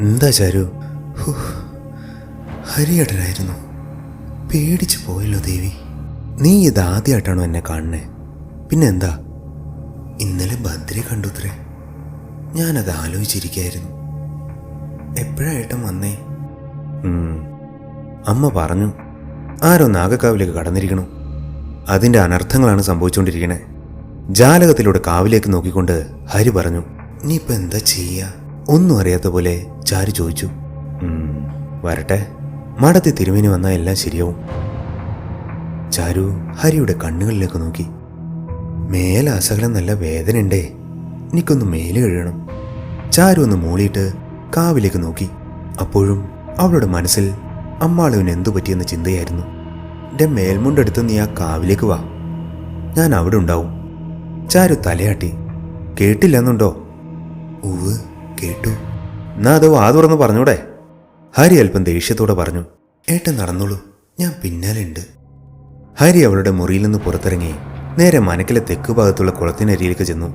എന്താ ചാരു? ഹരിയേട്ടനായിരുന്നു. പേടിച്ചു പോയല്ലോ ദേവി. നീ ഇതാദ്യമായിട്ടാണോ എന്നെ കാണണേ പിന്നെ എന്താ ഇന്നലെ ഭദ്രയെ കണ്ടുത്രേ. ഞാനത് ആലോചിച്ചിരിക്കായിരുന്നു. എപ്പോഴായിട്ടും വന്നേ? അമ്മ പറഞ്ഞു ആരോ നാഗക്കാവിലേക്ക് കടന്നിരിക്കണു. അതിന്റെ അനർത്ഥങ്ങളാണ് സംഭവിച്ചുകൊണ്ടിരിക്കണേ. ജാലകത്തിലൂടെ കാവിലേക്ക് നോക്കിക്കൊണ്ട് ഹരി പറഞ്ഞു നീ ഇപ്പം എന്താ ചെയ്യാ? ഒന്നും അറിയാത്ത പോലെ ചാരു ചോദിച്ചു. "ഉം, വരട്ടെ. മടത്തി തിരുമേനി വന്നാൽ എല്ലാം ശരിയാവും. ചാരു ഹരിയുടെ കണ്ണുകളിലേക്ക് നോക്കി. മേലാസകലം നല്ല വേദനയുണ്ടേ. എനിക്കൊന്ന് മേൽ കഴിയണം ചാരു ഒന്ന് മൂളിയിട്ട് കാവിലേക്ക് നോക്കി. അപ്പോഴും അവളുടെ മനസ്സിൽ അമ്മാളുവിന് എന്തു പറ്റിയെന്ന ചിന്തയായിരുന്നു. എന്റെ മേൽമുണ്ടെടുത്ത് നീ ആ കാവിലേക്ക് വാ. ഞാൻ അവിടെ ഉണ്ടാവും. ചാരു തലയാട്ടി. കേട്ടില്ലെന്നുണ്ടോ? ഉവ് കേട്ടു. എന്നാ അത് വാ തുറന്ന് പറഞ്ഞൂടെ? ഹരി അല്പം ദേഷ്യത്തോടെ പറഞ്ഞു ഏട്ടൻ നടന്നോളൂ. ഞാൻ പിന്നാലെ ഉണ്ട് ഹരി അവളുടെ മുറിയിൽ നിന്ന് പുറത്തിറങ്ങി നേരെ മനക്കിലെ തെക്ക് ഭാഗത്തുള്ള കുളത്തിനരിയിലേക്ക് ചെന്നു.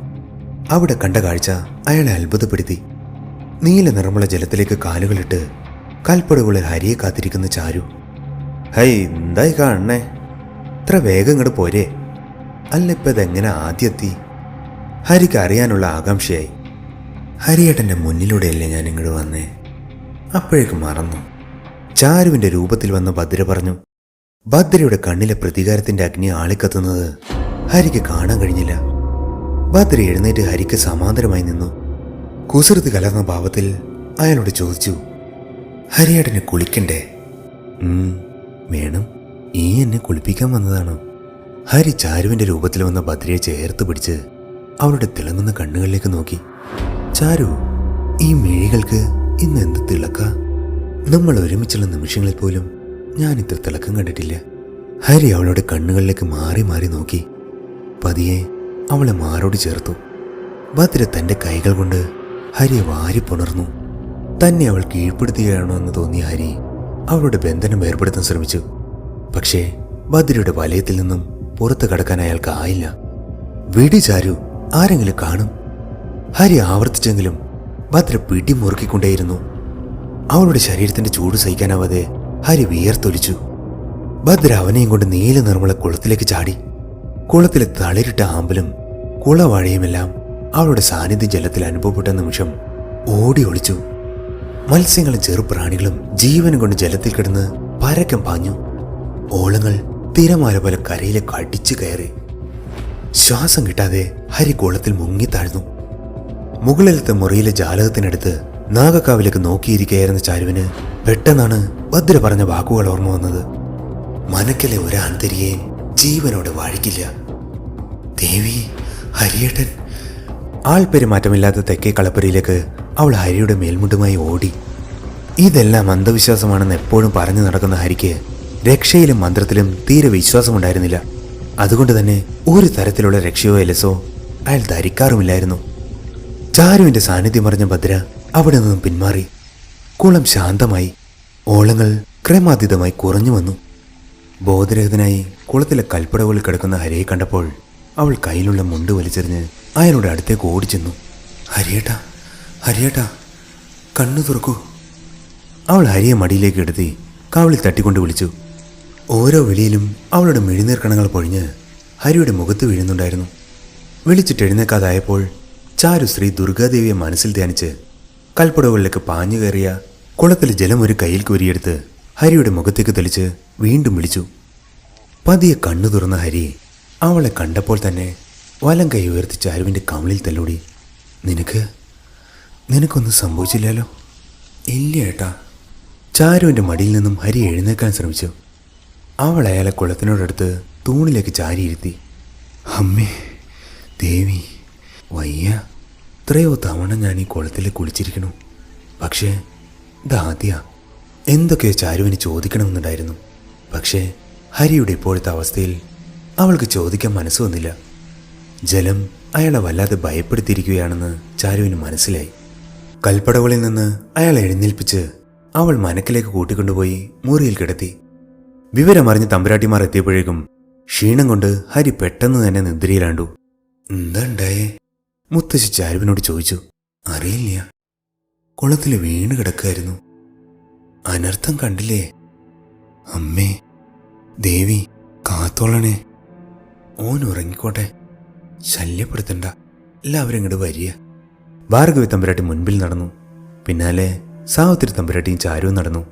അവിടെ കണ്ട കാഴ്ച അയാളെ അത്ഭുതപ്പെടുത്തി. നീല നിറമുള്ള ജലത്തിലേക്ക് കാലുകളിട്ട് കൽപ്പടകളിൽ ഹരിയെ കാത്തിരിക്കുന്ന ചാരു. ഹൈ എന്തായി കാണണേ? ഇത്ര വേഗം ഇങ്ങോട്ട് പോരെ. അല്ല ഇപ്പം ഇതെങ്ങനെ ആദ്യത്തി? ഹരിക്ക് അറിയാനുള്ള ആകാംക്ഷയായി. ഹരിയേട്ടന്റെ മുന്നിലൂടെയല്ലേ ഞാൻ ഇങ്ങോട്ട് വന്നേ? അപ്പോഴേക്കും മറന്നു. ചാരുവിന്റെ രൂപത്തിൽ വന്ന ഭദ്ര പറഞ്ഞു ഭദ്രയുടെ കണ്ണിലെ പ്രതികാരത്തിന്റെ അഗ്നി ആളിക്കത്തുന്നത് ഹരിക്ക് കാണാൻ കഴിഞ്ഞില്ല. ഭദ്ര എഴുന്നേറ്റ് ഹരിക്ക് സമാന്തരമായി നിന്നു. കുസൃതി കലർന്ന ഭാവത്തിൽ അയാളോട് ചോദിച്ചു ഹരിയേട്ടനെ കുളിക്കണ്ടേ? വേണം. ഈ എന്നെ കുളിപ്പിക്കാൻ വന്നതാണോ. ഹരി ചാരുവിന്റെ രൂപത്തിൽ വന്ന ഭദ്രയെ ചേർത്ത് പിടിച്ച് അവളുടെ തിളങ്ങുന്ന കണ്ണുകളിലേക്ക് നോക്കി. ചാരു ഈ മേഴികൾക്ക് ഇന്ന് എന്ത് തിളക്ക? നമ്മൾ ഒരുമിച്ചുള്ള നിമിഷങ്ങളിൽ പോലും ഞാൻ ഇത്ര തിളക്കം കണ്ടിട്ടില്ല. ഹരി അവളുടെ കണ്ണുകളിലേക്ക് മാറി മാറി നോക്കി. പതിയെ അവളെ മാറോട് ചേർത്തു. ഭദ്ര തന്റെ കൈകൾ കൊണ്ട് ഹരിയെ വാരി പുണർന്നു. തന്നെ അവൾ കീഴ്പ്പെടുത്തുകയാണോ എന്ന് തോന്നിയ ഹരി അവളുടെ ബന്ധനം ഏർപ്പെടുത്താൻ ശ്രമിച്ചു. പക്ഷേ ഭദ്രയുടെ വലയത്തിൽ നിന്നും പുറത്തു കടക്കാൻ അയാൾക്ക് ആയില്ല. വിടി ചാരു ആരെങ്കിലും കാണും. ഹരി ആവർത്തിച്ചെങ്കിലും ഭദ്ര പിടി മുറുക്കിക്കൊണ്ടേയിരുന്നു. അവളുടെ ശരീരത്തിന്റെ ചൂട് സഹിക്കാനാവാതെ ഹരി വിയർത്തൊലിച്ചു. ഭദ്ര അവനെയും കൊണ്ട് നീല നിറമുള്ള കുളത്തിലേക്ക് ചാടി. കുളത്തിലെ തളിരിട്ട ആമ്പലും കുളവാഴയുമെല്ലാം അവളുടെ സാന്നിധ്യം ജലത്തിൽ അനുഭവപ്പെട്ട നിമിഷം ഓടി ഒളിച്ചു. മത്സ്യങ്ങളും ചെറുപ്രാണികളും ജീവനും കൊണ്ട് ജലത്തിൽ കിടന്ന് പരക്കം പാഞ്ഞു. ഓളങ്ങൾ തിരമാല പോലെ കരയിലേക്ക് അടിച്ചു കയറി. ശ്വാസം കിട്ടാതെ ഹരി കുളത്തിൽ മുങ്ങിത്താഴ്ന്നു മുകളിലത്തെ മുറിയിലെ ജാലകത്തിനടുത്ത് നാഗക്കാവിലേക്ക് നോക്കിയിരിക്കുകയായിരുന്ന ചാരുവിന് പെട്ടെന്നാണ് ഭദ്ര പറഞ്ഞ വാക്കുകൾ ഓർമ്മ വന്നത്. മനക്കലെ ഒരാന്തരിയേയും ജീവനോട് വാഴിക്കില്ല. ദേവി ഹരിയേട്ടൻ. ആൾപ്പെരുമാറ്റമില്ലാത്ത തെക്കേ കളപ്പുരയിലേക്ക് അവൾ ഹരിയുടെ മേൽമുണ്ടുമായി ഓടി. ഇതെല്ലാം അന്ധവിശ്വാസമാണെന്ന് എപ്പോഴും പറഞ്ഞു നടക്കുന്ന ഹരിക്ക് രക്ഷയിലും മന്ത്രത്തിലും തീരെ വിശ്വാസമുണ്ടായിരുന്നില്ല. അതുകൊണ്ട് തന്നെ ഒരു തരത്തിലുള്ള രക്ഷയോ എലസോ അയാൾ ധരിക്കാറുമില്ലായിരുന്നു. ചാരുവിന്റെ സാന്നിധ്യം അറിഞ്ഞ ഭദ്ര അവിടെ നിന്നും പിന്മാറി. കുളം ശാന്തമായി. ഓളങ്ങൾ ക്രമാതീതമായി കുറഞ്ഞു വന്നു. ബോധരഹിതനായി കുളത്തിലെ കൽപ്പടകളിൽ കിടക്കുന്ന ഹരിയെ കണ്ടപ്പോൾ അവൾ കയ്യിലുള്ള മുണ്ട് വലിച്ചെറിഞ്ഞ് അയാളുടെ അടുത്തേക്ക് ഓടിച്ചെന്നു. ഹരിയേട്ടാ ഹരിയേട്ടാ കണ്ണു തുറക്കൂ. അവൾ ഹരിയെ മടിയിലേക്ക് എടുത്തി കാവളിൽ തട്ടിക്കൊണ്ട് വിളിച്ചു. ഓരോ വിളിയിലും അവളുടെ മിഴിനീർക്കണങ്ങൾ പൊഴിഞ്ഞ് ഹരിയുടെ മുഖത്ത് വീഴുന്നുണ്ടായിരുന്നു. വിളിച്ചിട്ട് എഴുന്നേക്കാതായപ്പോൾ ചാരു ശ്രീ ദുർഗാദേവിയെ മനസ്സിൽ ധ്യാനിച്ച് കൽപ്പുടകളിലേക്ക് പാഞ്ഞു കയറിയ കുളത്തിൽ ജലം ഒരു കയ്യിൽ കോരിയെടുത്ത് ഹരിയുടെ മുഖത്തേക്ക് തെളിച്ച് വീണ്ടും വിളിച്ചു. പതിയെ കണ്ണു തുറന്ന ഹരി അവളെ കണ്ടപ്പോൾ തന്നെ വലം കൈ ഉയർത്തി ചാരുവിന്റെ കമിളിൽ തല്ലൂടി. നിനക്ക് നിനക്കൊന്നും സംഭവിച്ചില്ലല്ലോ? ഇല്ല ഏട്ടാ. ചാരുവിന്റെ മടിയിൽ നിന്നും ഹരി എഴുന്നേക്കാൻ ശ്രമിച്ചു. അവൾ അയാളെ കുളത്തിനോടടുത്ത് തൂണിലേക്ക് ചാരിയിരുത്തി. അമ്മേ ദേവി വയ്യ. എത്രയോ തവണ ഞാൻ ഈ കുളത്തിൽ കുളിച്ചിരിക്കണു പക്ഷേ ഇതാദ്യ. എന്തൊക്കെയോ ചാരുവിന് ചോദിക്കണമെന്നുണ്ടായിരുന്നു. പക്ഷേ ഹരിയുടെ ഇപ്പോഴത്തെ അവസ്ഥയിൽ അവൾക്ക് ചോദിക്കാൻ മനസ്സ് വന്നില്ല. ജലം അയാളെ വല്ലാതെ ഭയപ്പെടുത്തിയിരിക്കുകയാണെന്ന് ചാരുവിന് മനസ്സിലായി. കൽപ്പടകളിൽ നിന്ന് അയാളെ എഴുന്നേൽപ്പിച്ച് അവൾ മനക്കിലേക്ക് കൂട്ടിക്കൊണ്ടുപോയി മുറിയിൽ കിടത്തി. വിവരമറിഞ്ഞ് തമ്പുരാട്ടിമാർ എത്തിയപ്പോഴേക്കും ക്ഷീണം കൊണ്ട് ഹരി പെട്ടെന്ന് തന്നെ നിദ്രയിലാണ്ടു. എന്താ ഉണ്ടായേ? മുത്തശ്ശി ചാരുവിനോട് ചോദിച്ചു അറിയില്ല. കുളത്തിൽ വീണ് കിടക്കായിരുന്നു അനർത്ഥം കണ്ടില്ലേ? അമ്മേ ദേവി കാത്തോളണേ. ഓൻ ഉറങ്ങിക്കോട്ടെ. ശല്യപ്പെടുത്തണ്ട. എല്ലാവരും ഇങ്ങോട്ട് വരിക. ഭാർഗവി തമ്പുരാട്ടി മുൻപിൽ നടന്നു. പിന്നാലെ സാവിത്രി തമ്പുരാട്ടിയും ചാരുവും നടന്നു.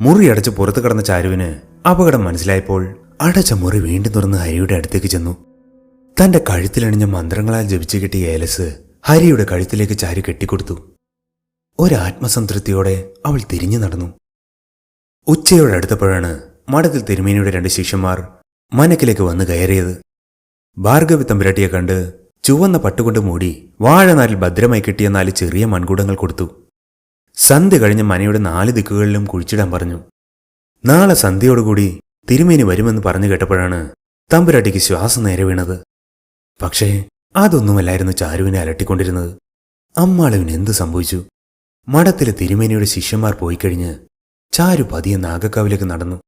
മുറി അടച്ച് പുറത്തു കടന്ന ചാരുവിന് അപകടം മനസ്സിലായപ്പോൾ അടച്ച മുറി വീണ്ടും തുറന്ന് ഹരിയുടെ അടുത്തേക്ക് ചെന്നു. തന്റെ കഴുത്തിലണിഞ്ഞ മന്ത്രങ്ങളാൽ ജപിച്ചു കിട്ടിയ ഏലസ് ഹരിയുടെ കഴുത്തിലേക്ക് ചാരി കെട്ടിക്കൊടുത്തു. ഒരാത്മസംതൃപ്തിയോടെ അവൾ തിരിഞ്ഞു നടന്നു. ഉച്ചയോടെ അടുത്തപ്പോഴാണ് മഠത്തിൽ തിരുമേനിയുടെ രണ്ട് ശിഷ്യന്മാർ മനക്കിലേക്ക് വന്ന് കയറിയത്. ഭാർഗവി കണ്ട് ചുവന്ന പട്ടുകൊണ്ട് മൂടി വാഴനാരിൽ ഭദ്രമായി കിട്ടിയ നാല് ചെറിയ മൺകൂടങ്ങൾ കൊടുത്തു. സന്ധ്യ കഴിഞ്ഞ് മനയുടെ നാല് ദിക്കുകളിലും കുഴിച്ചിടാൻ പറഞ്ഞു. നാളെ സന്ധ്യയോടുകൂടി തിരുമേനി വരുമെന്ന് പറഞ്ഞു കേട്ടപ്പോഴാണ് തമ്പുരാട്ടിക്ക് ശ്വാസം നേരെ വീണത്. പക്ഷേ അതൊന്നുമല്ലായിരുന്നു ചാരുവിനെ അലട്ടിക്കൊണ്ടിരുന്നത്. അമ്മാളവിന് എന്ത് സംഭവിച്ചു? മഠത്തിലെ തിരുമേനിയുടെ ശിഷ്യന്മാർ പോയിക്കഴിഞ്ഞ് ചാരു പതിയെ നാഗക്കാവിലേക്ക് നടന്നു.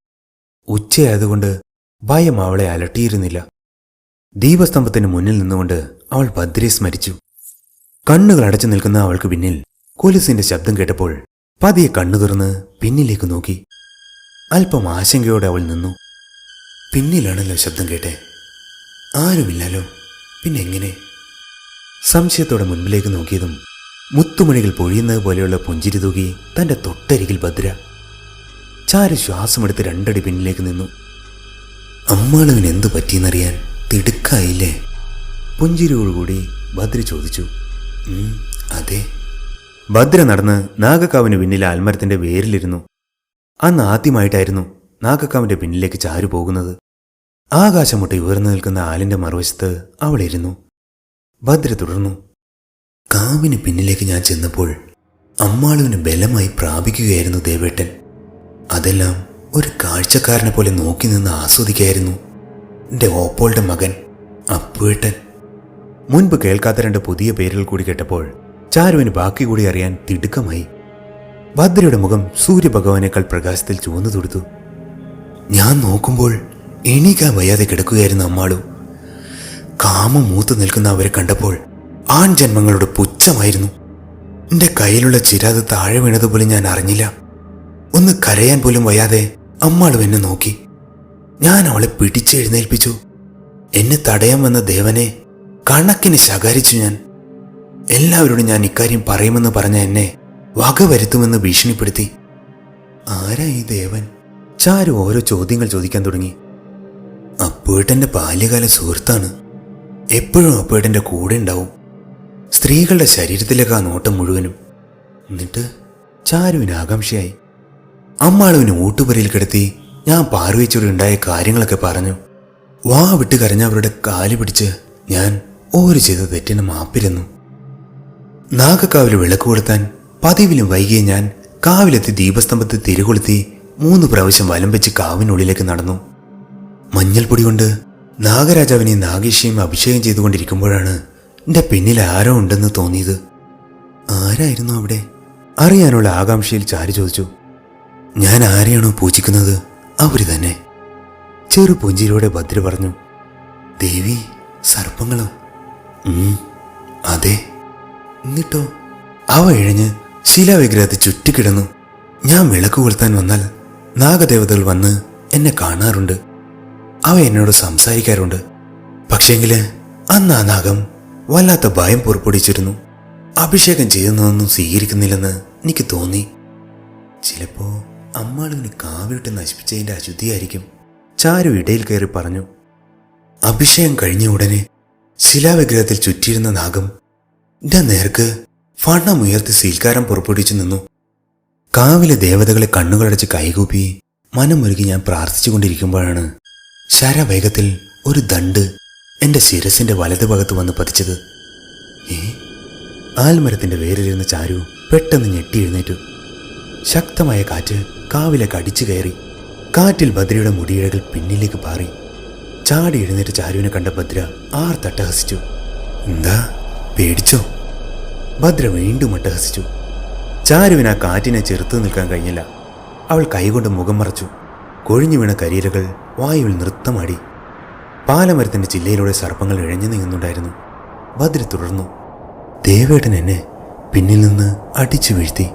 ഉച്ചയായതുകൊണ്ട് ഭയം അവളെ അലട്ടിയിരുന്നില്ല. ദീപസ്തംഭത്തിന് മുന്നിൽ നിന്നുകൊണ്ട് അവൾ ഭദ്രയെ സ്മരിച്ചു കണ്ണുകൾ അടച്ചു നിൽക്കുന്ന അവൾക്ക് പിന്നിൽ കൊലുസിന്റെ ശബ്ദം കേട്ടപ്പോൾ പതിയെ കണ്ണു തുറന്ന് പിന്നിലേക്ക് നോക്കി. അല്പം ആശങ്കയോടെ അവൾ നിന്നു. പിന്നിലാണല്ലോ ശബ്ദം കേട്ടെ. ആരുമില്ലല്ലോ. പിന്നെ എങ്ങനെ സംശയത്തോടെ മുൻപിലേക്ക് നോക്കിയതും മുത്തുമണികൾ പൊഴിയുന്നത് പോലെയുള്ള പുഞ്ചിരി തൂകി തന്റെ തൊട്ടരികിൽ ഭദ്ര. ചാരു ശ്വാസമെടുത്ത് രണ്ടടി പിന്നിലേക്ക് നിന്നു. അമ്മാളവിന് എന്തു പറ്റിയെന്നറിയാൻ തിടുക്കായില്ലേ? പുഞ്ചിരിയോടുകൂടി ഭദ്ര ചോദിച്ചു. അതെ. ഭദ്ര നടന്ന് നാഗക്കാവിന് പിന്നിലെ ആൽമരത്തിന്റെ വേരിലിരുന്നു. അന്ന് ആദ്യമായിട്ടായിരുന്നു നാഗക്കാവിന്റെ പിന്നിലേക്ക് ചാരു പോകുന്നത്. ആകാശമുട്ട ഉയർന്നു നിൽക്കുന്ന ആലിന്റെ മറുവശത്ത് അവളിരുന്നു ഭദ്ര തുടർന്നു കാവിന് പിന്നിലേക്ക് ഞാൻ ചെന്നപ്പോൾ അമ്മാളുവിന് ബലമായി പ്രാപിക്കുകയായിരുന്നു ദേവേട്ടൻ. അതെല്ലാം ഒരു കാഴ്ചക്കാരനെ പോലെ നോക്കി നിന്ന് ആസ്വദിക്കായിരുന്നു എന്റെ ഓപ്പോളുടെ മകൻ അപ്പുവേട്ടൻ മുൻപ് കേൾക്കാത്ത രണ്ട് പുതിയ പേരുകൾ കൂടി കേട്ടപ്പോൾ ചാരുവിന് ബാക്കി കൂടി അറിയാൻ തിടുക്കമായി. ഭദ്രയുടെ മുഖം സൂര്യഭഗവാനേക്കാൾ പ്രകാശത്തിൽ ചുവന്നു തൊടുത്തു. ഞാൻ നോക്കുമ്പോൾ എണീക്കാൻ വയ്യാതെ കിടക്കുകയായിരുന്നു അമ്മാളു. കാമം മൂത്തു നിൽക്കുന്ന അവരെ കണ്ടപ്പോൾ ആൺ ജന്മങ്ങളുടെ പുച്ഛമായിരുന്നു. എന്റെ കയ്യിലുള്ള ചിരാത് താഴെ വീണതുപോലും ഞാൻ അറിഞ്ഞില്ല. ഒന്ന് കരയാൻ പോലും വയ്യാതെ അമ്മാളു എന്നെ നോക്കി. ഞാൻ അവളെ പിടിച്ചെഴുന്നേൽപ്പിച്ചു എന്നെ തടയാൻ വന്ന ദേവനെ കണക്കിന് ശകാരിച്ചു ഞാൻ. എല്ലാവരോടും ഞാൻ ഇക്കാര്യം പറയുമെന്ന് പറഞ്ഞ എന്നെ വകവരുത്തുമെന്ന് ഭീഷണിപ്പെടുത്തി. ആരാ ഈ ദേവൻ? ചാരു ഓരോ ചോദ്യങ്ങൾ ചോദിക്കാൻ തുടങ്ങി. അപ്പേട്ടന്റെ ബാല്യകാല സുഹൃത്താണ്. എപ്പോഴും അപ്പേട്ടന്റെ കൂടെ ഉണ്ടാവും. സ്ത്രീകളുടെ ശരീരത്തിലേക്ക് ആ നോട്ടം മുഴുവനും. എന്നിട്ട് ചാരുവിന് ആകാംക്ഷയായി. അമ്മാളുവിന് ഊട്ടുപുരയിൽ കിടത്തി ഞാൻ പാർവയിച്ചോട് ഉണ്ടായ കാര്യങ്ങളൊക്കെ പറഞ്ഞു. വാ വിട്ട് കരഞ്ഞ അവരുടെ കാൽ പിടിച്ച് ഞാൻ ഓര് ചെയ്ത തെറ്റിന് മാപ്പിരുന്നു. നാഗക്കാവിൽ വിളക്ക് കൊടുത്താൻ പതിവിലും വൈകിയ ഞാൻ കാവിലെത്തി ദീപസ്തംഭത്തിൽ തിരികൊളുത്തി മൂന്ന് പ്രാവശ്യം വലം വെച്ച് കാവിനുള്ളിലേക്ക് നടന്നു. മഞ്ഞൾപ്പൊടി കൊണ്ട് നാഗരാജാവിനെ നാഗേഷിയും അഭിഷേകം ചെയ്തുകൊണ്ടിരിക്കുമ്പോഴാണ് എന്റെ പിന്നിൽ ആരോ ഉണ്ടെന്ന് തോന്നിയത്. ആരായിരുന്നു അവിടെ? അറിയാനുള്ള ആകാംക്ഷയിൽ ചാരി ചോദിച്ചു. ഞാൻ ആരെയാണോ പൂജിക്കുന്നത്? അവർ തന്നെ. ചെറു പുഞ്ചിരിയോടെ ഭദ്ര പറഞ്ഞു. ദേവി സർപ്പങ്ങളോ? അതെ. എന്നിട്ടോ? അവ ഇഴഞ്ഞ് ശിലാവിഗ്രഹത്തെ ചുറ്റിക്കിടന്നു. ഞാൻ വിളക്ക് കൊളുത്താൻ വന്നാൽ നാഗദേവതകൾ വന്ന് എന്നെ കാണാറുണ്ട്. അവ എന്നോട് സംസാരിക്കാറുണ്ട്. പക്ഷേങ്കിൽ അന്ന് ആ നാഗം വല്ലാത്ത ഭയം പുറപ്പെടുവിച്ചിരുന്നു. അഭിഷേകം ചെയ്യുന്നതൊന്നും സ്വീകരിക്കുന്നില്ലെന്ന് എനിക്ക് തോന്നി. ചിലപ്പോ അമ്മാളിങ്ങനെ കാവിട്ട് നശിപ്പിച്ചതിന്റെ അശുദ്ധിയായിരിക്കും. ചാരു ഇടയിൽ കയറി പറഞ്ഞു അഭിഷേകം കഴിഞ്ഞ ഉടനെ ശിലാവിഗ്രഹത്തിൽ ചുറ്റിയിരുന്ന നാഗം എന്റെ നേർക്ക് ഫണ്ണമുയർത്തി സീൽക്കാരം പുറപ്പെടുവിച്ചു നിന്നു. കാവിലെ ദേവതകളെ കണ്ണുകളടച്ച് കൈകൂപ്പി മനമൊരുക്കി ഞാൻ പ്രാർത്ഥിച്ചുകൊണ്ടിരിക്കുമ്പോഴാണ് ശരവേഗത്തിൽ ഒരു ദണ്ട് എന്റെ ശിരസിന്റെ വലതുഭാഗത്ത് വന്ന് പതിച്ചത്. ഏ? ആൽമരത്തിന്റെ വേരിലിരുന്ന ചാരു പെട്ടെന്ന് ഞെട്ടി എഴുന്നേറ്റു. ശക്തമായ കാറ്റ് കാവിലേക്ക് അടിച്ചു കയറി. കാറ്റിൽ ഭദ്രയുടെ മുടിയിഴകൾ പിന്നിലേക്ക് പാറി. ചാടി എഴുന്നേറ്റ് ചാരുവിനെ കണ്ട ഭദ്ര ആർ തട്ടഹസിച്ചു എന്താ? പേടിച്ചോ? ഭദ്ര വീണ്ടും അട്ടഹസിച്ചു. ചാരുവിന് ആ കാറ്റിനെ ചെറുത്തു നിൽക്കാൻ കഴിഞ്ഞില്ല. അവൾ കൈകൊണ്ട് മുഖം മറച്ചു. കൊഴിഞ്ഞു വീണ കരീരകൾ വായുവിൽ നൃത്തമാടി. പാലമരത്തിന്റെ ചില്ലയിലൂടെ സർപ്പങ്ങൾ ഇഴഞ്ഞു നീങ്ങുന്നുണ്ടായിരുന്നു. ബദ്രി തുടർന്നു ദേവേട്ടൻ എന്നെ പിന്നിൽ നിന്ന് അടിച്ചു വീഴ്ത്തി.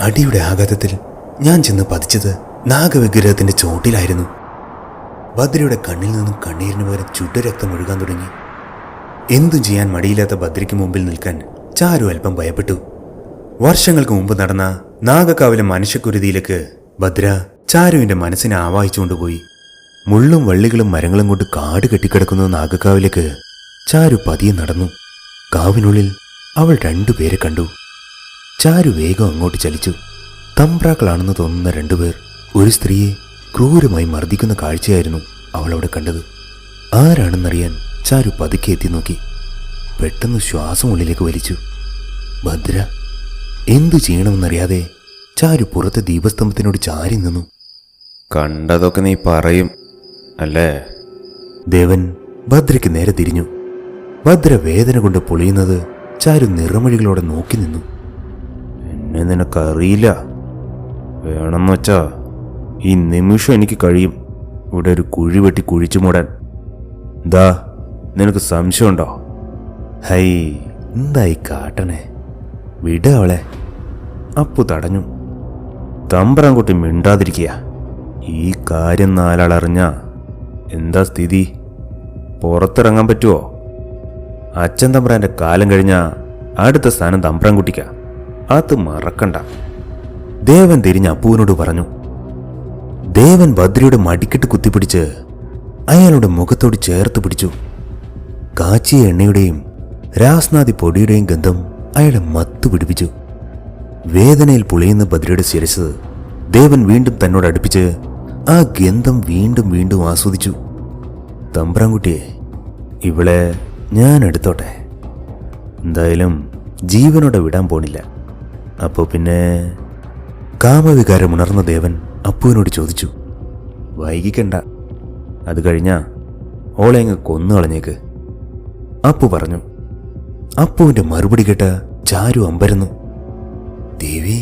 അടിയുടെ ആഘാതത്തിൽ ഞാൻ ചെന്ന് പതിച്ചത് നാഗവിഗ്രഹത്തിന്റെ ചോട്ടിലായിരുന്നു ബദ്രിയുടെ കണ്ണിൽ നിന്നും കണ്ണീരിന് പകരം ചുട്ടുരക്തം ഒഴുകാൻ തുടങ്ങി. എന്തും ചെയ്യാൻ മടിയില്ലാത്ത ബദ്രിക്ക് മുമ്പിൽ നിൽക്കാൻ ചാരു അല്പം ഭയപ്പെട്ടു. വർഷങ്ങൾക്ക് മുമ്പ് നടന്ന നാഗക്കാവിലെ മനുഷ്യക്കുരുതിയിലേക്ക് ഭദ്ര ചാരുവിന്റെ മനസ്സിനെ ആവാഹിച്ചുകൊണ്ടുപോയി മുള്ളും വള്ളികളും മരങ്ങളും കൊണ്ട് കാട് കെട്ടിക്കിടക്കുന്ന നാഗക്കാവിലേക്ക് ചാരു പതിയെ നടന്നു. കാവിനുള്ളിൽ അവൾ രണ്ടുപേരെ കണ്ടു. ചാരു വേഗം അങ്ങോട്ട് ചലിച്ചു. തമ്പ്രാക്കളാണെന്ന് തോന്നുന്ന രണ്ടുപേർ ഒരു സ്ത്രീയെ ക്രൂരമായി മർദ്ദിക്കുന്ന കാഴ്ചയായിരുന്നു അവളവിടെ കണ്ടത്. ആരാണെന്നറിയാൻ ചാരു പതുക്കെ എത്തി നോക്കി. പെട്ടെന്ന് ശ്വാസം ഉള്ളിലേക്ക് വലിച്ചു. ഭദ്ര എന്തു ചെയ്യണമെന്നറിയാതെ ചാരു പുറത്തെ ദീപസ്തംഭത്തിനോട് ചാരി നിന്നു. കണ്ടതൊക്കെ നീ പറയും അല്ലേ? ദേവൻ ഭദ്രയ്ക്ക് നേരെ തിരിഞ്ഞു. ഭദ്ര വേദന കൊണ്ട് പൊളിയുന്നത് ചാരു നിറമൊഴികളോടെ നോക്കി നിന്നു. എന്നെ നിനക്കറിയില്ല. വേണമെന്ന് വെച്ചാ ഈ നിമിഷം എനിക്ക് കഴിയും. ഇവിടെ ഒരു കുഴി വെട്ടി കുഴിച്ചു മൂടാൻ. ദാ നിനക്ക് സംശയമുണ്ടോ? ഹൈ എന്തായി കാട്ടണേ? വിട അവളെ. അപ്പു തടഞ്ഞു. തമ്പ്രാൻകുട്ടി മിണ്ടാതിരിക്കുക ഈ കാര്യം നാലാളറിഞ്ഞ എന്താ സ്ഥിതി? പുറത്തിറങ്ങാൻ പറ്റുമോ അച്ഛൻ തമ്പ്രാന്റെ കാലം കഴിഞ്ഞ അടുത്ത സ്ഥാനം തമ്പ്രാൻകുട്ടിക്ക. അത് മറക്കണ്ട. ദേവൻ തിരിഞ്ഞ് അപ്പുവിനോട് പറഞ്ഞു ദേവൻ ഭദ്രയുടെ മടിക്കെട്ട് കുത്തിപ്പിടിച്ച് അയാളുടെ മുഖത്തോട് ചേർത്ത് പിടിച്ചു. കാച്ചിയ എണ്ണയുടെയും രാസ്നാദി പൊടിയുടെയും ഗന്ധം അയാളെ മത്തു പിടിപ്പിച്ചു. വേദനയിൽ പുളിയുന്ന ഭദ്രയുടെ ശിരസ് ദേവൻ വീണ്ടും തന്നോട് അടുപ്പിച്ച് ആ ഗന്ധം വീണ്ടും വീണ്ടും ആസ്വദിച്ചു. തമ്പ്രാൻകുട്ടിയെ ഇവളെ ഞാൻ എടുത്തോട്ടെ. എന്തായാലും ജീവനോടെ വിടാൻ പോണില്ല. അപ്പോൾ പിന്നെ കാമവികാരം ഉണർന്ന ദേവൻ അപ്പുവിനോട് ചോദിച്ചു വൈകിക്കണ്ട. അത് കഴിഞ്ഞാ ഓളെ അങ്ങ് കൊന്നു കളഞ്ഞേക്ക്. അപ്പു പറഞ്ഞു അപ്പുവിന്റെ മറുപടി കേട്ട ചാരു അമ്പരന്നു. ദേവി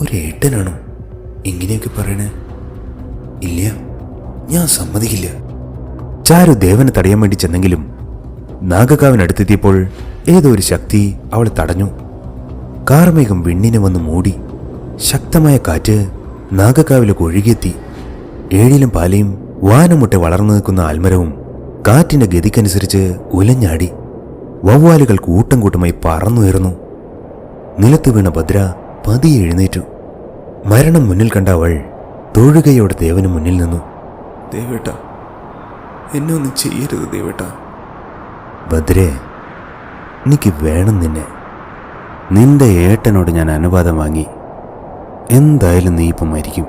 ഒരു ഏട്ടനാണോ? ഇങ്ങനെയൊക്കെ പറയണേ. ഇല്ല ഞാൻ സമ്മതിക്കില്ല. ചാരു ദേവനെ തടയാൻ വേണ്ടി ചെന്നെങ്കിലും നാഗകാവിനടുത്തെത്തിയപ്പോൾ ഏതോ ഒരു ശക്തി അവളെ തടഞ്ഞു. കാർമേഘം വിണ്ണിനെ വന്ന് മൂടി ശക്തമായ കാറ്റ് നാഗക്കാവിലേക്ക് ഒഴുകിയെത്തി. ഏഴിലും പാലയും വാനമുട്ടെ വളർന്നു നിൽക്കുന്ന ആൽമരവും കാറ്റിന്റെ ഗതിക്കനുസരിച്ച് ഉലഞ്ഞാടി വവ്വാലുകൾ കൂട്ടം കൂട്ടമായി പറന്നുയർന്നു. നിലത്ത് വീണ ഭദ്ര പതിയെ എഴുന്നേറ്റു. മരണം മുന്നിൽ കണ്ട അവൾ തൊഴുകയോടെ ദേവന് മുന്നിൽ നിന്നു. ദേവേട്ട എന്നെ ഒന്നും ചെയ്യരുത് ദേവേട്ട. ഭദ്രേ എനിക്ക് വേണം നിന്നെ. നിന്റെ ഏട്ടനോട് ഞാൻ അനുവാദം വാങ്ങി. എന്തായാലും നീ ഇപ്പം മരിക്കും.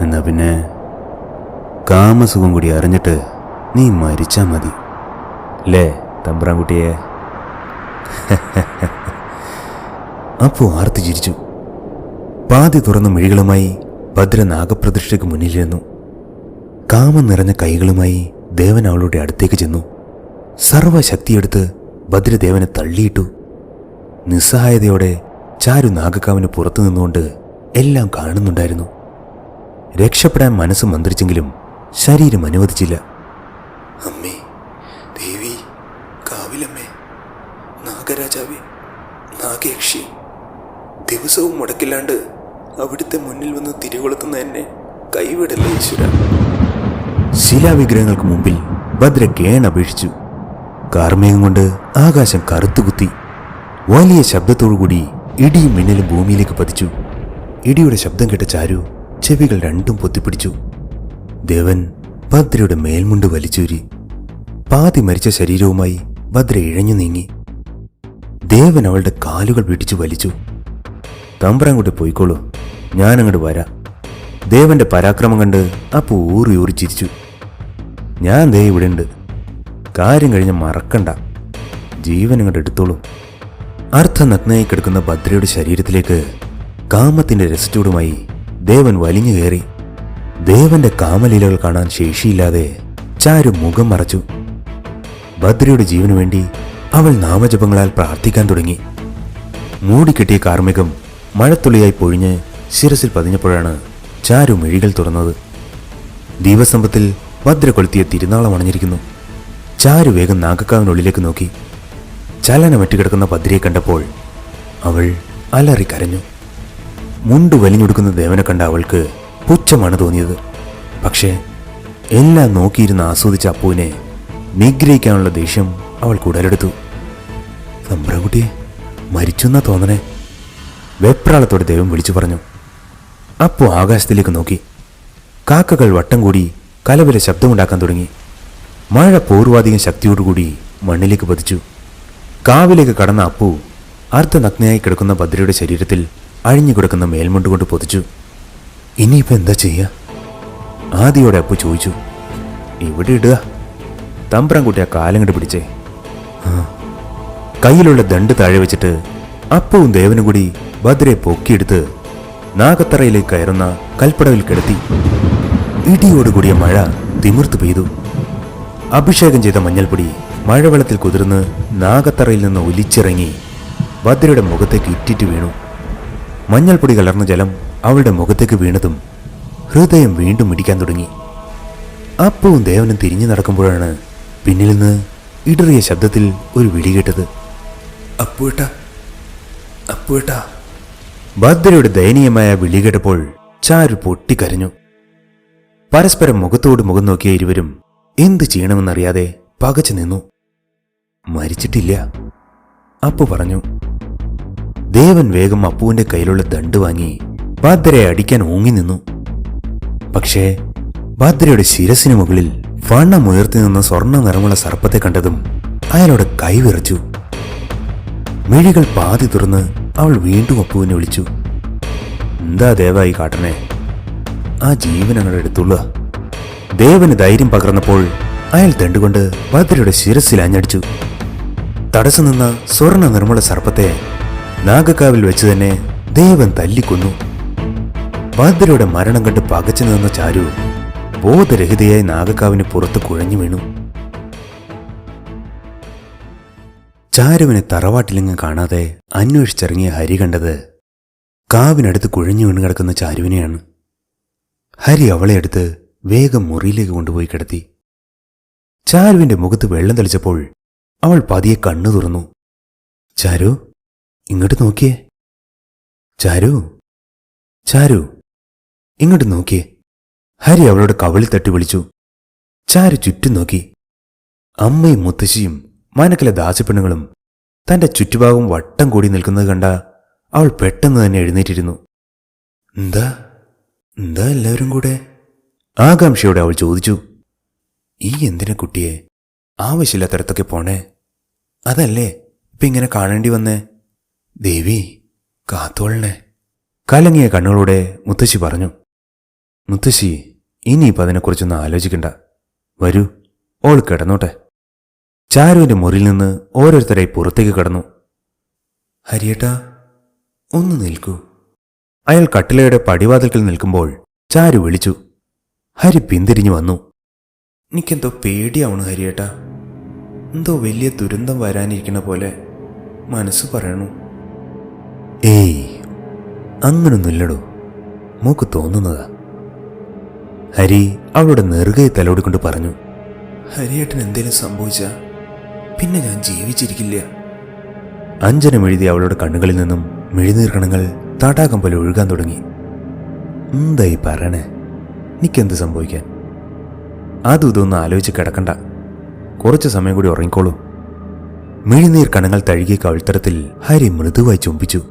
എന്നാ പിന്നെ കാമസുഖം കൂടി അറിഞ്ഞിട്ട് നീ മരിച്ചാ മതി. ലേ തമ്പ്രാൻകുട്ടിയെ? അപ്പോൾ ആർത്തി ചിരിച്ചു. പാതി തുറന്ന മിഴികളുമായി ഭദ്ര നാഗപ്രതിഷ്ഠയ്ക്ക് മുന്നിലിരുന്നു കാമം നിറഞ്ഞ കൈകളുമായി ദേവൻ അവളുടെ അടുത്തേക്ക് ചെന്നു. സർവശക്തിയെടുത്ത് ഭദ്രദേവനെ തള്ളിയിട്ടു. നിസ്സഹായതയോടെ ചാരു നാഗക്കാവിന് പുറത്തു നിന്നുകൊണ്ട് എല്ലാം കാണുന്നുണ്ടായിരുന്നു. രക്ഷപ്പെടാൻ മനസ്സ് മന്ത്രിച്ചെങ്കിലും ശരീരം അനുവദിച്ചില്ല. അമ്മേ ദേവി കാവിലമ്മേ നാഗരാജാവേ നാഗേക്ഷി ദിവസവും മുടക്കില്ലാണ്ട് അവിടുത്തെ മുന്നിൽ വന്ന് തിരികൊളുത്തുന്ന എന്നെ കൈവിടല്ലേ ഈശ്വര. ശിലാവിഗ്രഹങ്ങൾക്ക് മുമ്പിൽ ഭദ്ര കേണപേക്ഷിച്ചു കാർമേഘം കൊണ്ട് ആകാശം കറുത്തുകുത്തി വലിയ ശബ്ദത്തോടുകൂടി ഇടിയും മിന്നലും ഭൂമിയിലേക്ക് പതിച്ചു. ഇടിയുടെ ശബ്ദം കേട്ട ചാരു ചെവികൾ രണ്ടും പൊത്തിപ്പിടിച്ചു. ദേവൻ ഭദ്രയുടെ മേൽമുണ്ട് വലിച്ചൂരി. പാതി മരിച്ച ശരീരവുമായി ഭദ്ര ഇഴഞ്ഞു നീങ്ങി. ദേവൻ അവളുടെ കാലുകൾ പിടിച്ചു വലിച്ചു. തമ്പ്രാൻകുട്ടി പോയിക്കോളൂ. ഞാനങ്ങോട്ട് വരാം. ദേവന്റെ പരാക്രമം കണ്ട് അപ്പു ഊറി ഊറി ചിരിച്ചു. ഞാൻ ദേ ഇവിടെ ഉണ്ട് കാര്യം കഴിഞ്ഞ് മറക്കണ്ട. ജീവൻ ഇങ്ങോട്ട് എടുത്തോളൂ. അർത്ഥനഗ്നയായി കിടക്കുന്ന ഭദ്രയുടെ ശരീരത്തിലേക്ക് കാമത്തിന്റെ രസത്തോടുമായി ദേവൻ വലിഞ്ഞു കയറി. ദേവന്റെ കാമലീലകൾ കാണാൻ ശേഷിയില്ലാതെ ചാരു മുഖം മറച്ചു. ഭദ്രയുടെ ജീവനു വേണ്ടി അവൾ നാമജപങ്ങളാൽ പ്രാർത്ഥിക്കാൻ തുടങ്ങി. മൂടിക്കെട്ടിയ കാർമികം മഴത്തുള്ളിയായി പൊഴിഞ്ഞ് ശിരസിൽ പതിഞ്ഞപ്പോഴാണ് ചാരു മിഴികൾ തുറന്നത്. ദീപസ്തംഭത്തിൽ ഭദ്ര കൊളുത്തിയ തിരുനാളം അണഞ്ഞിരിക്കുന്നു. ചാരു വേഗം നാഗക്കാവിനുള്ളിലേക്ക് നോക്കി. ചലനമറ്റ് കിടക്കുന്ന ഭദ്രയെ കണ്ടപ്പോൾ അവൾ അലറി കരഞ്ഞു. മുണ്ടു വലിഞ്ഞൊടുക്കുന്ന ദേവനെ കണ്ട അവൾക്ക് പുച്ഛമാണ് തോന്നിയത്. പക്ഷേ എല്ലാം നോക്കിയിരുന്ന് ആസ്വദിച്ച അപ്പുവിനെ നിഗ്രഹിക്കാനുള്ള ദേഷ്യം അവൾ ഉടലെടുത്തു സമ്പ്രകുട്ടിയെ മരിച്ചെന്നാ തോന്നണേ വെപ്രാളത്തോടെ ദൈവം വിളിച്ചു പറഞ്ഞു. അപ്പു ആകാശത്തിലേക്ക് നോക്കി. കാക്കകൾ വട്ടം കൂടി കലവില ശബ്ദമുണ്ടാക്കാൻ തുടങ്ങി. മഴ പൂർവാധികം ശക്തിയോടുകൂടി മണ്ണിലേക്ക് പതിച്ചു. കാവിലേക്ക് കടന്ന അപ്പു അർദ്ധനഗ്നയായി കിടക്കുന്ന ഭദ്രയുടെ ശരീരത്തിൽ അഴിഞ്ഞു കിടക്കുന്ന മേൽമുണ്ട് കൊണ്ട് പൊതിച്ചു. ഇനിയിപ്പോ എന്താ ചെയ്യുക ആദിയോടെ അപ്പു ചോദിച്ചു. ഇവിടെ ഇടുക. തമ്പ്രാൻകുട്ടി ആ കാലം പിടിച്ചേ. കയ്യിലുള്ള ദണ്ട് താഴെ വെച്ചിട്ട് അപ്പവും ദേവനും കൂടി ഭദ്രയെ പൊക്കിയെടുത്ത് നാഗത്തറയിലേക്ക് കയറുന്ന കൽപ്പടവിൽ കിടത്തി. ഇടിയോടുകൂടിയ മഴ തിമിർത്തു പെയ്തു. അഭിഷേകം ചെയ്ത മഞ്ഞൾപ്പൊടി മഴവെള്ളത്തിൽ കുതിർന്ന് നാഗത്തറയിൽ നിന്ന് ഒലിച്ചിറങ്ങി ഭദ്രയുടെ മുഖത്തേക്ക് ഇറ്റിറ്റ് വീണു. മഞ്ഞൾപ്പൊടി കലർന്ന ജലം അവളുടെ മുഖത്തേക്ക് വീണതും ഹൃദയം വീണ്ടും ഇടിക്കാൻ തുടങ്ങി. അപ്പവും ദേവനും തിരിഞ്ഞു നടക്കുമ്പോഴാണ് പിന്നിൽ നിന്ന് ഇടറിയ ശബ്ദത്തിൽ ഒരു വിളി കേട്ടത്. അപ്പുവേട്ട അപ്പുവേട്ടാ. ഭദ്രയുടെ ദയനീയമായ വിളി കേട്ടപ്പോൾ ചാരു പൊട്ടിക്കരഞ്ഞു. പരസ്പരം മുഖത്തോട് മുഖം നോക്കിയ ഇരുവരും എന്ത് ചെയ്യണമെന്നറിയാതെ പകച്ചു നിന്നു. മരിച്ചിട്ടില്ല. അപ്പു പറഞ്ഞു ദേവൻ വേഗം അപ്പുവിന്റെ കയ്യിലുള്ള ദണ്ട് വാങ്ങി ഭദ്രയെ അടിക്കാൻ ഓങ്ങി നിന്നു. പക്ഷേ ഭദ്രയുടെ ശിരസിന് മുകളിൽ വണ്ണമുയർത്തി നിന്ന സ്വർണ നിറമുള്ള സർപ്പത്തെ കണ്ടതും അയാളുടെ കൈവിറച്ചു. മിഴികൾ പാതി തുറന്ന് അവൾ വീണ്ടും അപ്പുവിനെ വിളിച്ചു. എന്താ ദേവായി കാട്ടണേ ആ ജീവൻ അങ്ങോട്ട് എടുത്തുള്ള. ദേവന് ധൈര്യം പകർന്നപ്പോൾ അയാൾ തണ്ടുകൊണ്ട് ഭദ്രയുടെ ശിരസിൽ അഞ്ഞടിച്ചു തടസ്സം നിന്ന സ്വർണ നിർമ്മല സർപ്പത്തെ നാഗക്കാവിൽ വെച്ച് തന്നെ ദേവൻ തല്ലിക്കൊന്നു. ഭദ്രയുടെ മരണം കണ്ട് പകച്ചു നിന്ന ചാരു ബോധരഹിതയായി നാഗക്കാവിന് പുറത്ത് കുഴഞ്ഞു വീണു. ചാരുവിനെ തറവാട്ടിലെങ്ങും കാണാതെ അന്വേഷിച്ചിറങ്ങിയ ഹരി കണ്ടത് കാവിനടുത്ത് കുഴഞ്ഞു വീണ് കിടക്കുന്ന ചാരുവിനെയാണ്. ഹരി അവളെ എടുത്ത് വേഗം മുറിയിലേക്ക് കൊണ്ടുപോയി കിടത്തി. ചാരുവിന്റെ മുഖത്ത് വെള്ളം തെളിച്ചപ്പോൾ അവൾ പതിയെ കണ്ണു തുറന്നു. ചാരു ഇങ്ങോട്ട് നോക്കിയേ. ചാരു ചാരു ഇങ്ങോട്ട് നോക്കിയേ. ഹരി അവളോട് കവളിൽ തട്ടി വിളിച്ചു. ചാരു ചുറ്റും നോക്കി. അമ്മയും മുത്തശ്ശിയും മനക്കിലെ ദാസിപ്പെണ്ണുങ്ങളും തന്റെ ചുറ്റുഭാഗം വട്ടം കൂടി നിൽക്കുന്നത് കണ്ട അവൾ പെട്ടെന്ന് തന്നെ എഴുന്നേറ്റിരുന്നു. എന്താ? എന്താ എല്ലാവരും കൂടെ? ആകാംക്ഷയോടെ അവൾ ചോദിച്ചു. ഈ എന്തിനെ കുട്ടിയെ? ആവശ്യമില്ലാത്തടത്തൊക്കെ പോണേ. അതല്ലേ? ഇപ്പൊ ഇങ്ങനെ കാണേണ്ടി വന്നേ. ദേവി കാത്തോളണേ. കലങ്ങിയ കണ്ണുകളോടെ മുത്തശ്ശി പറഞ്ഞു. മുത്തശ്ശി ഇനിയിപ്പോൾ അതിനെക്കുറിച്ചൊന്നും ആലോചിക്കണ്ട. വരൂ. ഓൾ കിടന്നോട്ടെ. ചാരുവിന്റെ മുറിയിൽ നിന്ന് ഓരോരുത്തരായി പുറത്തേക്ക് കടന്നു. ഹരിയേട്ടാ ഒന്ന് നിൽക്കൂ. അയാൾ കട്ടിലയുടെ പടിവാതിൽക്കൽ നിൽക്കുമ്പോൾ ചാരു വിളിച്ചു. ഹരി പിന്തിരിഞ്ഞു വന്നു. എനിക്കെന്തോ പേടിയാവണു ഹരിയേട്ടാ. എന്തോ വലിയ ദുരന്തം വരാനിരിക്കണ പോലെ മനസ്സ് പറയണു. ഏയ് അങ്ങനൊന്നുമില്ലടോ മൂക്ക് തോന്നുന്നതാ. ഹരി അവളുടെ നെറുകയെ തലോടിക്കൊണ്ട് പറഞ്ഞു. ഹരിയേട്ടൻ എന്തേലും സംഭവിച്ച? പിന്നെ ഞാൻ ജീവിച്ചിരിക്കില്ല. അഞ്ജനം എഴുതി അവളുടെ കണ്ണുകളിൽ നിന്നും മിഴിനീർക്കണങ്ങൾ തടാകം പോലെ ഒഴുകാൻ തുടങ്ങി. എന്തായി പറയണേ? എനിക്കെന്ത് സംഭവിക്കാൻ? അതും ഇതൊന്നും ആലോചിച്ച് കിടക്കണ്ട. കുറച്ച് സമയം കൂടി ഉറങ്ങിക്കോളൂ. മിഴിനീർ കണങ്ങൾ തഴുകിയ കവിൾത്തരത്തിൽ ഹരി മൃദുവായി ചുംബിച്ചു.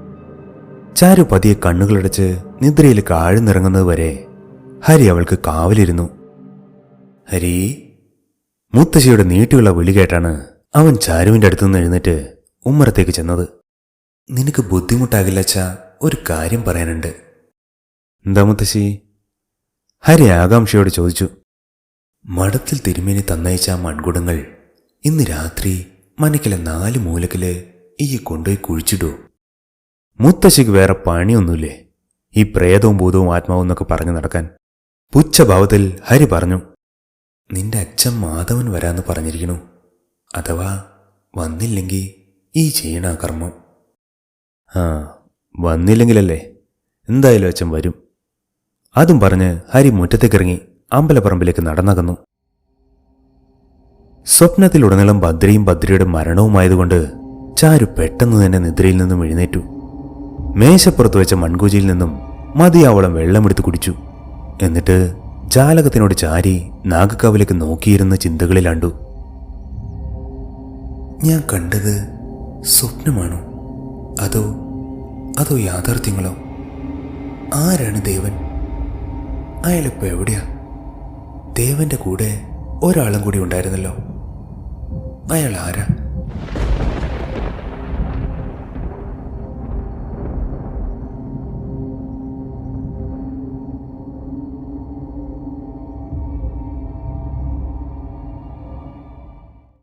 ചാരു പതിയെ കണ്ണുകളടച്ച് നിദ്രയിലേക്ക് ആഴ്ന്നിറങ്ങുന്നത് വരെ ഹരി അവൾക്ക് കാവലിരുന്നു. ഹരി മുത്തശ്ശിയുടെ നീട്ടിയുള്ള വിളി കേട്ടാണ് അവൻ ചാരുവിന്റെ അടുത്തു നിന്ന് എഴുന്നേറ്റ് ഉമ്മറത്തേക്ക് ചെന്നത്. നിനക്ക് ബുദ്ധിമുട്ടാകില്ല അച്ഛ ഒരു കാര്യം പറയാനുണ്ട്. എന്താ മുത്തശ്ശി? ഹരി ആകാംക്ഷയോട് ചോദിച്ചു. മഠത്തിൽ തിരുമേനി തന്നയച്ച മൺകുടങ്ങൾ ഇന്ന് രാത്രി മനക്കിലെ നാല് മൂലക്കിൽ ഈ കൊണ്ടുപോയി കുഴിച്ചിടൂ. മുത്തശ്ശിക്ക് വേറെ പണിയൊന്നുമില്ലേ? ഈ പ്രേതവും ഭൂതവും ആത്മാവും എന്നൊക്കെ പറഞ്ഞു നടക്കാൻ. പുച്ഛഭാവത്തിൽ ഹരി പറഞ്ഞു നിന്റെ അച്ഛൻ മാധവൻ വരാന്ന് പറഞ്ഞിരിക്കണു. അഥവാ വന്നില്ലെങ്കിൽ ഈ ചെയ്യണ കർമ്മം. ആ വന്നില്ലെങ്കിലല്ലേ? എന്തായാലും അച്ഛൻ വരും. അതും പറഞ്ഞ് ഹരി മുറ്റത്തേക്കിറങ്ങി അമ്പലപ്പറമ്പിലേക്ക് നടന്നകന്നു. സ്വപ്നത്തിലുടനീളം ഭദ്രയും ഭദ്രയുടെ മരണവുമായതുകൊണ്ട് ചാരു പെട്ടെന്ന് തന്നെ നിദ്രയിൽ നിന്നും എഴുന്നേറ്റു. മേശപ്പുറത്ത് വെച്ച മൺകൂജിയിൽ നിന്നും മതിയാവളം വെള്ളമെടുത്ത് കുടിച്ചു. എന്നിട്ട് ജാലകത്തിനോട് ചാരി നാഗക്കാവിലേക്ക് നോക്കിയിരുന്ന ചിന്തകളിലാണ്ടു. ഞാൻ കണ്ടത് സ്വപ്നമാണോ? അതോ അതോ യാഥാർത്ഥ്യങ്ങളോ? ആരാണ് ദേവൻ? അയാളിപ്പോൾ എവിടെയാ? ദേവന്റെ കൂടെ ഒരാളും കൂടി ഉണ്ടായിരുന്നല്ലോ. അയാൾ ആരാ?